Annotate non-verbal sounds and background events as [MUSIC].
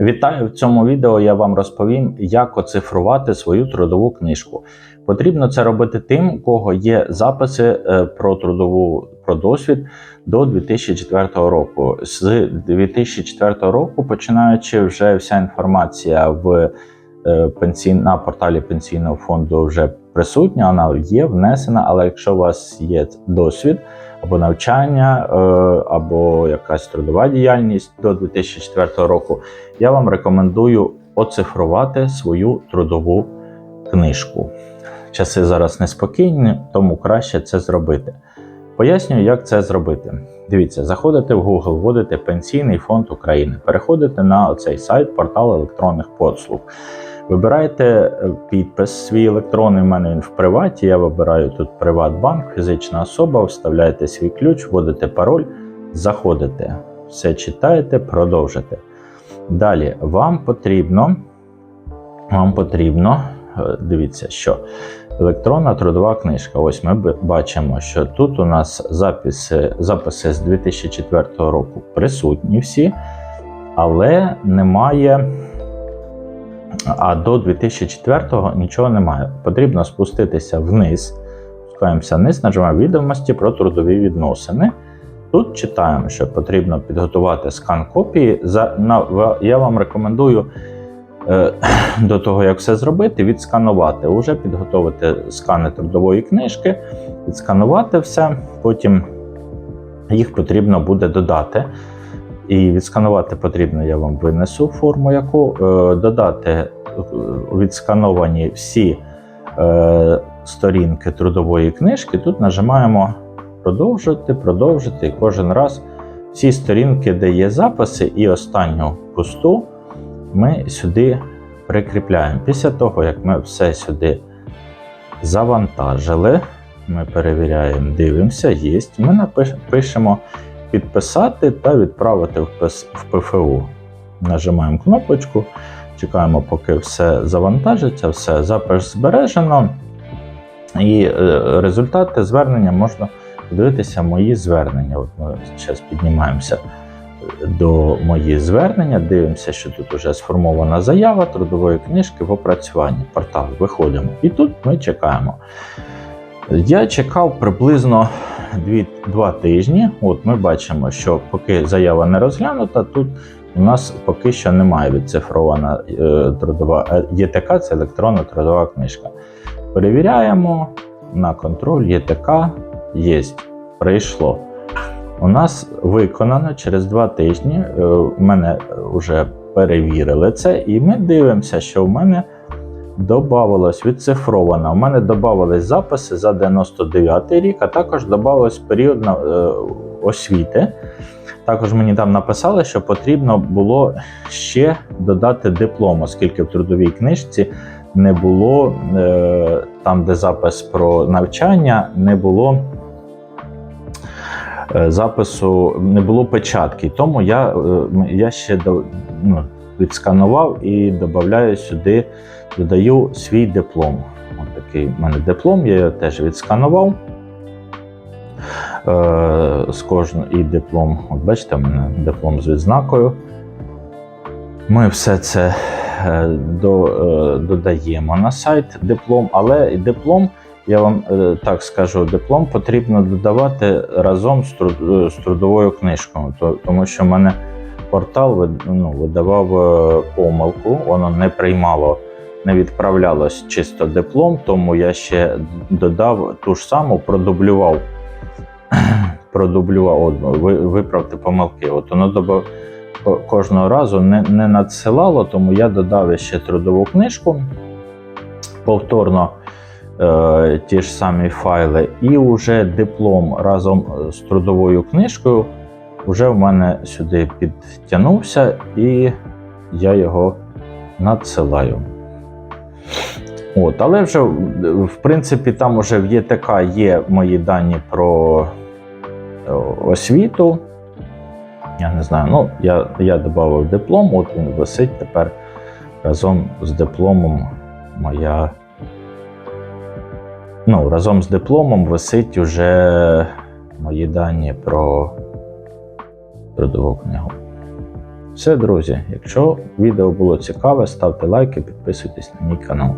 Вітаю! В цьому відео я вам розповім, як оцифрувати свою трудову книжку. Потрібно це робити тим, у кого є записи е, про трудову про досвід до 2004 року. З 2004 року, починаючи, вже вся інформація в е, пенсій... на порталі пенсійного фонду вже присутня, вона є внесена, але якщо у вас є досвід або навчання, е, або якась трудова діяльність до 2004 року, я вам рекомендую оцифрувати свою трудову книжку. Часи зараз неспокійні, тому краще це зробити. Пояснюю, як це зробити. Дивіться, заходите в Google, вводите Пенсійний фонд України, переходите на цей сайт, портал електронних послуг. Вибираєте е, підпис свій електронний. У мене він в приваті. Я вибираю тут Приватбанк, фізична особа, вставляєте свій ключ, вводите пароль, заходите, все читаєте, продовжите. Далі вам потрібно, вам потрібно, е, дивіться, що електронна трудова книжка. Ось ми бачимо, що тут у нас записи, записи з 2004 року присутні всі, але немає. А до 2004-го нічого немає. Потрібно спуститися вниз. Спускаємося вниз, нажимаємо відомості про трудові відносини. Тут читаємо, що потрібно підготувати скан копії. Я вам рекомендую [CLEARS THROAT] до того, як все зробити, відсканувати. Уже підготувати скани трудової книжки, відсканувати все. Потім їх потрібно буде додати. І відсканувати потрібно, я вам винесу форму, яку е, додати е, відскановані всі е, сторінки трудової книжки. Тут нажимаємо продовжити, продовжити. І кожен раз всі сторінки, де є записи, і останню пусту ми сюди прикріпляємо. Після того, як ми все сюди завантажили, ми перевіряємо, дивимося, є. Ми напиш- пишемо підписати та відправити в ПФУ. Нажимаємо кнопочку, чекаємо, поки все завантажиться, все запис збережено. І е, результати звернення можна подивитися мої звернення. От ми зараз піднімаємося до мої звернення, дивимося, що тут вже сформована заява трудової книжки в опрацюванні. Портал виходимо. І тут ми чекаємо. Я чекав приблизно 2 тижні. От ми бачимо, що поки заява не розглянута, тут у нас поки що немає відцифрована е, трудова е, ЄТК, це електронна трудова книжка. Перевіряємо на контроль ЄТК є, прийшло. У нас виконано через два тижні. е, Мене вже перевірили це, і ми дивимося, що в мене додавалось відцифровано. У мене додавались записи за 99 рік, а також додавалось період е, освіти. Також мені там написали, що потрібно було ще додати диплом, оскільки в трудовій книжці не було е, там, де запис про навчання, не було е, запису, не було печатки. Тому я, е, я ще ну, відсканував і додаю сюди, додаю свій диплом. Ось такий в мене диплом, я його теж відсканував. Е, з кожного і диплом. От бачите, у мене диплом з відзнакою. Ми все це е, до, е, додаємо на сайт диплом, але диплом, я вам е, так скажу, диплом потрібно додавати разом з, е, трудовою книжкою, то- тому що в мене портал ну, видавав е, помилку, воно не приймало, не відправлялось чисто диплом, тому я ще додав ту ж саму, продублював. [CLEARS THROAT] Продублював, ви, виправте помилки. От воно кожного разу не, не надсилало, тому я додав ще трудову книжку, повторно е, ті ж самі файли, і вже диплом разом з трудовою книжкою вже в мене сюди підтягнувся, і я його надсилаю. От, але вже в принципі там уже в ЄТК є мої дані про е, освіту. Я не знаю, ну я, я додав диплом, от він висить тепер разом з дипломом моя. Ну, разом з дипломом висить уже мої дані про трудову книгу. Все, друзі, якщо відео було цікаве, ставте лайки, підписуйтесь на мій канал.